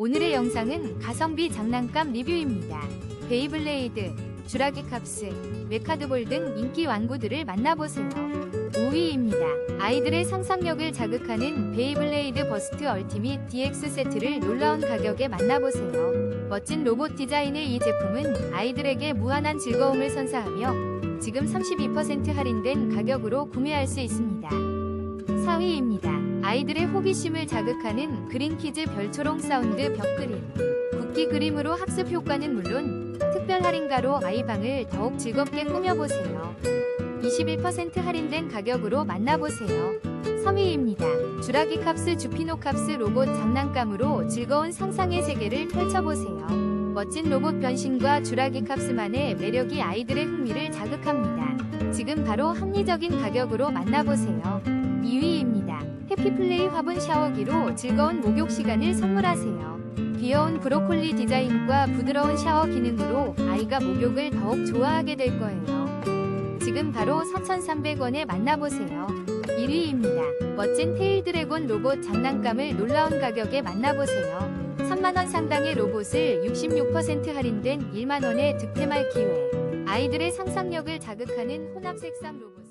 오늘의 영상은 가성비 장난감 리뷰입니다. 베이블레이드, 주라기 캅스, 메카드볼 등 인기 완구들을 만나보세요. 5위입니다. 아이들의 상상력을 자극하는 베이블레이드 버스트 얼티밋 DX 세트를 놀라운 가격에 만나보세요. 멋진 로봇 디자인의 이 제품은 아이들에게 무한한 즐거움을 선사하며 지금 32% 할인된 가격으로 구매할 수 있습니다. 4위입니다. 아이들의 호기심을 자극하는 그린키즈 별초롱 사운드 벽 그림. 국기 그림으로 학습 효과는 물론 특별 할인가로 아이방을 더욱 즐겁게 꾸며보세요. 21% 할인된 가격으로 만나보세요. 3위입니다. 주라기 캅스 주피노 캅스 로봇 장난감으로 즐거운 상상의 세계를 펼쳐보세요. 멋진 로봇 변신과 주라기 캅스만의 매력이 아이들의 흥미를 자극합니다. 지금 바로 합리적인 가격으로 만나보세요. 2위입니다. 해피플레이 화분 샤워기로 즐거운 목욕 시간을 선물하세요. 귀여운 브로콜리 디자인과 부드러운 샤워 기능으로 아이가 목욕을 더욱 좋아하게 될 거예요. 지금 바로 4,300원에 만나보세요. 1위입니다. 멋진 테일 드래곤 로봇 장난감을 놀라운 가격에 만나보세요. 3만원 상당의 로봇을 66% 할인된 1만원에 득템할 기회. 아이들의 상상력을 자극하는 혼합 색상 로봇.